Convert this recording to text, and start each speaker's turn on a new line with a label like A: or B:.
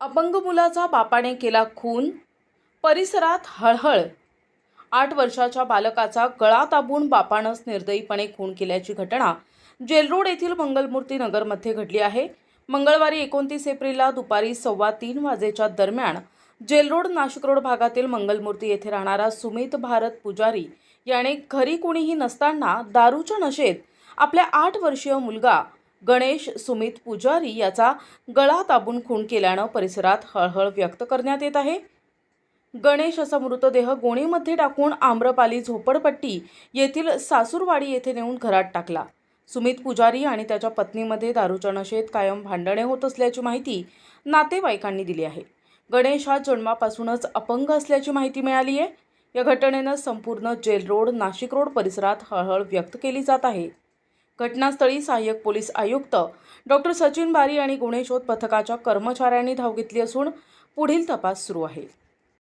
A: अपंग मुलाचा बापाने केला खून. परिसरात हळहळ. आठ वर्षाच्या बालकाचा गळा दाबून बापानंच निर्दयीपणे खून केल्याची घटना जेलरोड येथील मंगलमूर्ती नगरमध्ये घडली आहे. मंगळवारी एकोणतीस एप्रिलला दुपारी सव्वा तीन वाजेच्या दरम्यान जेलरोड नाशिक रोड भागातील मंगलमूर्ती येथे राहणारा सुमित भारत पुजारी याने घरी कुणीही नसताना दारूच्या नशेत आपल्या आठ वर्षीय मुलगा गणेश सुमित पुजारी याचा गळा दाबून खून केल्यानं परिसरात हळहळ व्यक्त करण्यात येत आहे. गणेश असा मृतदेह गोणीमध्ये टाकून आम्रपाली झोपडपट्टी येथील सासूरवाडी येथे नेऊन घरात टाकला. सुमित पुजारी आणि त्याच्या पत्नीमध्ये दारूच्या नशेत कायम भांडणे होत असल्याची माहिती नातेवाईकांनी दिली आहे. गणेश हा जन्मापासूनच अपंग असल्याची माहिती मिळाली आहे. या घटनेनं संपूर्ण जेल रोड नाशिक रोड परिसरात हळहळ व्यक्त केली जात आहे. घटनास्थळी सहाय्यक पोलीस आयुक्त डॉक्टर सचिन बारी आणि गुन्हे शोध पथकाच्या कर्मचाऱ्यांनी धाव घेतली असून पुढील तपास सुरू आहे.